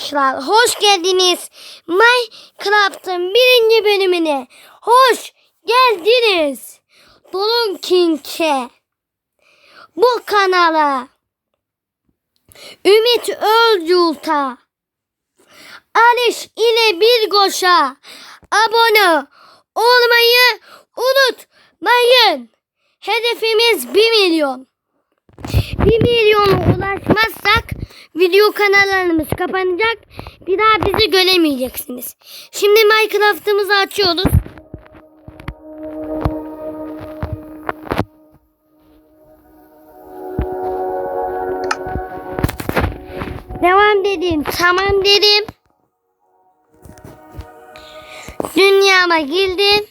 arkadaşlar hoş geldiniz. Minecraft'ın birinci bölümüne hoş geldiniz. Dolun King'e bu kanala Ümit Özgül'ta Aliş ile bir koşa abone olmayı unutmayın. Hedefimiz 1 milyon. 1 milyona ulaşmazsak video kanallarımız kapanacak. Bir daha bizi göremeyeceksiniz. Şimdi Minecraft'ımızı açıyoruz. Devam dedim. Tamam dedim. Dünyama girdim.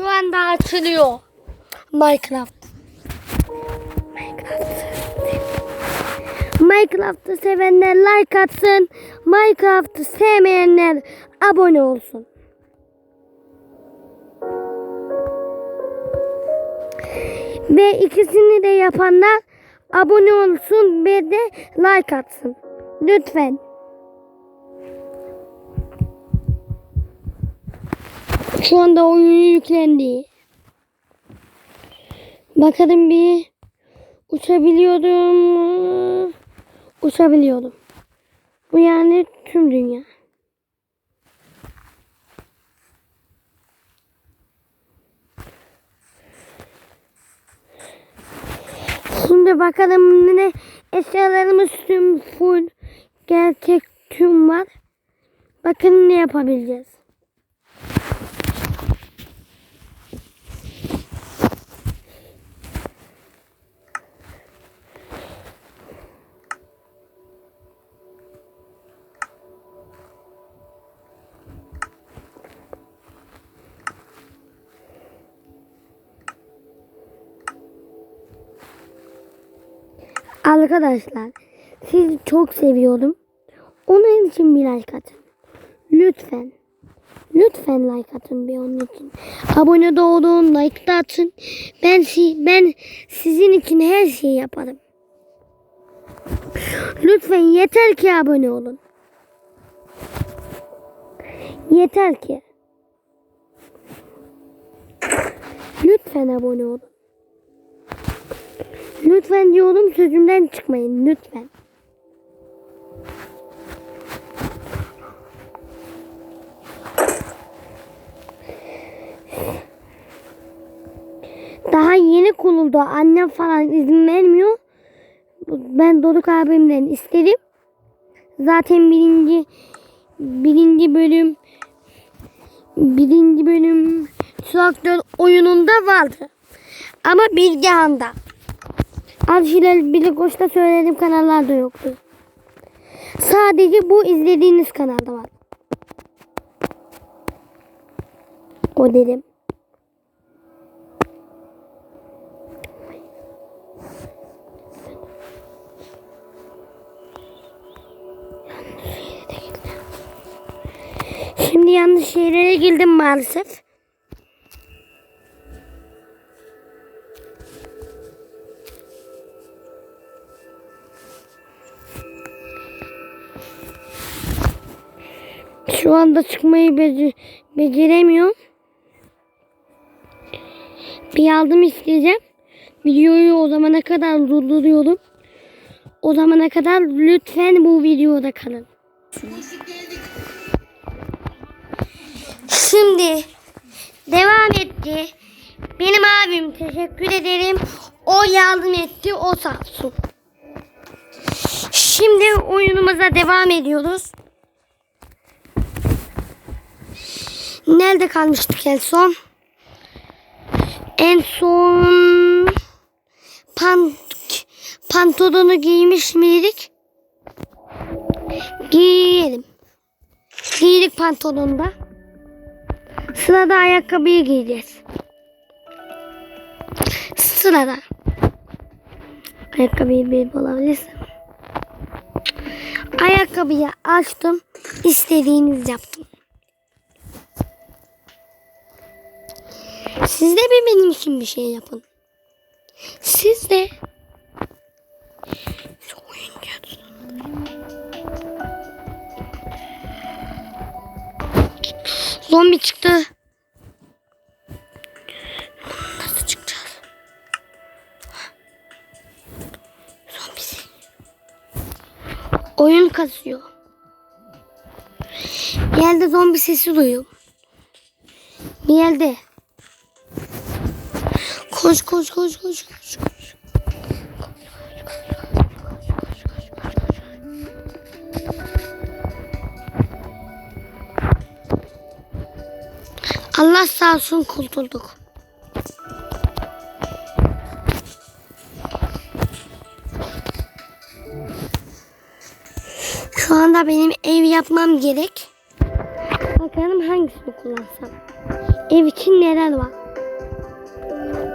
Şu anda açılıyor. Minecraft. Minecraft'ı sevenler like atsın. Minecraft'ı sevmeyenler abone olsun. Ve ikisini de yapanlar abone olsun ve de like atsın. Lütfen. Şu anda oyun yüklendi. Bakalım bir uçabiliyorum. mu? Uçabiliyorum. Bu yani tüm dünya. Şimdi bakalım ne eşyalarımız tüm full gerçek tüm var. Bakın ne yapabileceğiz. Arkadaşlar sizi çok seviyorum. Onun için bir like atın. Lütfen. Lütfen like atın bir onun için. Abone de olun, like de atın. Ben, si ben sizin için her şeyi yaparım. Lütfen yeter ki abone olun. Yeter ki. Lütfen abone olun. Lütfen diyorum sözümden çıkmayın lütfen. Daha yeni kuruldu. Annem falan izin vermiyor. Ben Doruk abimden istedim. Zaten birinci birinci bölüm birinci bölüm traktör oyununda vardı. Ama Bilgehan'da. Az şeyler Billy Koç'ta söylediğim kanallarda yoktu. Sadece bu izlediğiniz kanalda var. O dedim. Şimdi yanlış yerlere girdim maalesef. Şu anda çıkmayı bece beceremiyorum. Bir yardım isteyeceğim. Videoyu o zamana kadar durduruyorum. O zamana kadar lütfen bu videoda kalın. Şimdi devam etti. Benim abim teşekkür ederim. O yardım etti. O sağ olsun. Şimdi oyunumuza devam ediyoruz. Nerede kalmıştık en son? En son pan pantolonu giymiş miydik? Giyelim. Giydik pantolonu da. Sırada ayakkabıyı giyeceğiz. Sırada. Ayakkabıyı bir bulabilirsin. Ayakkabıyı açtım. İstediğiniz yaptım. Siz de bir benim için bir şey yapın. Siz de. Zombi çıktı. Nasıl çıkacağız? Zombisi. Oyun kasıyor. Yerde zombi sesi duyuyorum. Yerde. Koş koş koş koş koş. koş. Allah sağ olsun kurtulduk. Şu anda benim ev yapmam gerek. Bakalım hangisini kullansam. Ev için neler var?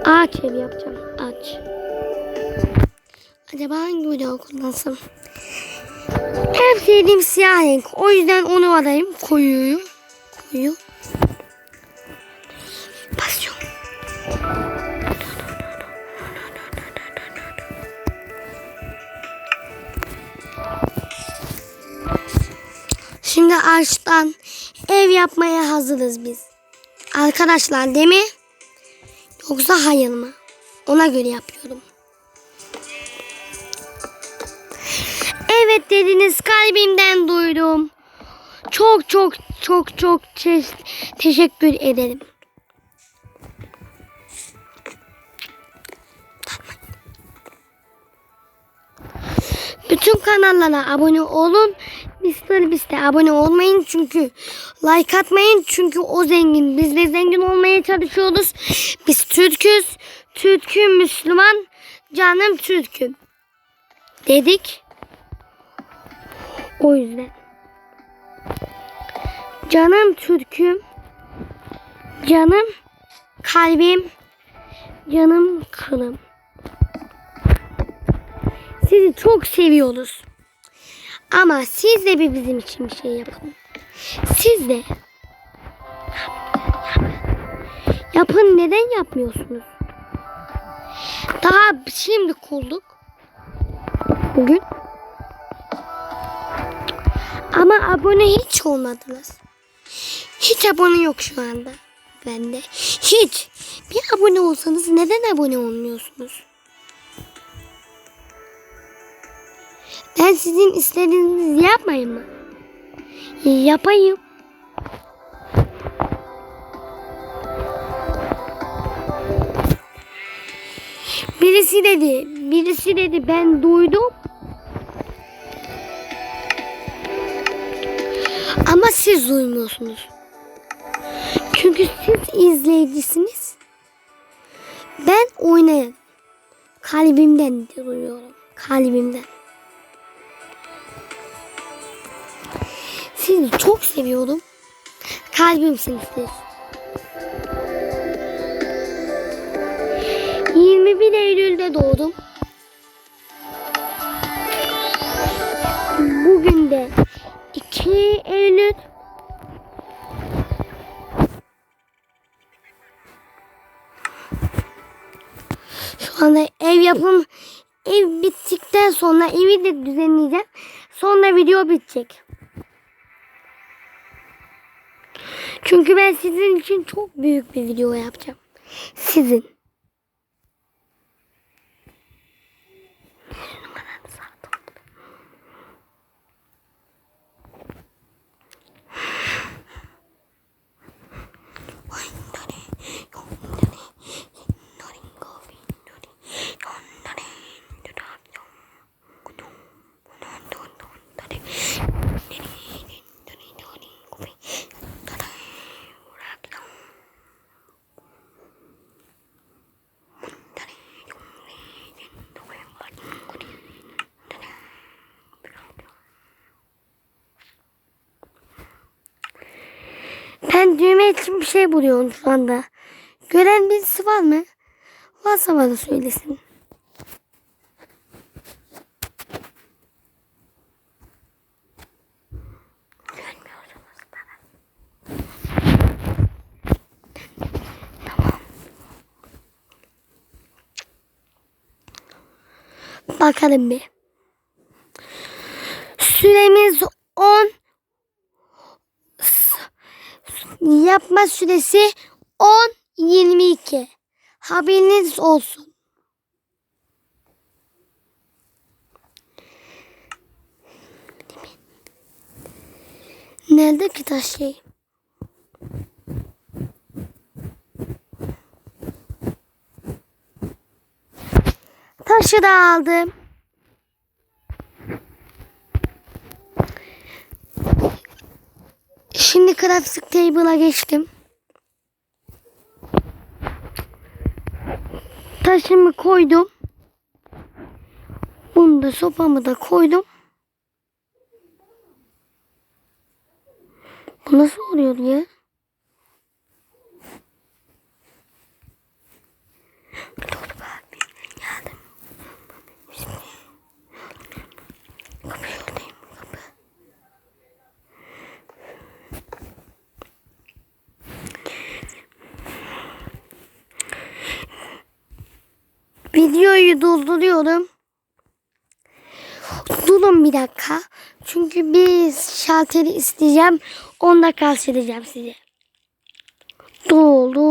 Ağaç ev yapacağım. Ağaç. Acaba hangi bloğu kullansam? En sevdiğim siyah renk. O yüzden onu alayım. Koyuyu. Koyu. Pasyon. Şimdi ağaçtan ev yapmaya hazırız biz. Arkadaşlar değil mi? Yoksa hayır mı? Ona göre yapıyorum. Evet dediniz kalbimden duydum. Çok çok çok çok te- teşekkür ederim. Bütün kanallara abone olun. Mr. Beast'e abone olmayın çünkü like atmayın çünkü o zengin. Biz de zengin olmaya çalışıyoruz. Türk'üz. Türk'üm Müslüman. Canım Türk'üm. Dedik. O yüzden. Canım Türk'üm. Canım kalbim. Canım kılım. Sizi çok seviyoruz. Ama siz de bir bizim için bir şey yapın. Siz de. Yapın neden yapmıyorsunuz? Daha şimdi kulduk. Bugün. Ama abone hiç olmadınız. Hiç abone yok şu anda. Bende. Hiç. Bir abone olsanız neden abone olmuyorsunuz? Ben sizin istediğinizi yapmayayım mı? Yapayım. Birisi dedi, birisi dedi ben duydum. Ama siz duymuyorsunuz. Çünkü siz izleyicisiniz. Ben oynayan. Kalbimden duyuyorum. Kalbimden. Sizi çok seviyorum. Kalbimsiniz siz. Eylül'de doğdum. Bugün de 2 Eylül. Şu anda ev yapım ev bittikten sonra evi de düzenleyeceğim. Sonra video bitecek. Çünkü ben sizin için çok büyük bir video yapacağım. Sizin. Ben düğme için bir şey buluyorum şu anda. Gören birisi var mı? Varsa bana söylesin. bakalım bir. Süremiz Yapma süresi 10 22. Haberiniz olsun. Nerede ki taş şey? Taşı da aldım. Crafting table'a geçtim. Taşımı koydum. Bunu da sopamı da koydum. Bu nasıl oluyor ya? Videoyu durduruyorum. Durun bir dakika. Çünkü bir şalteri isteyeceğim. 10 dakika sileceğim size. Doldu.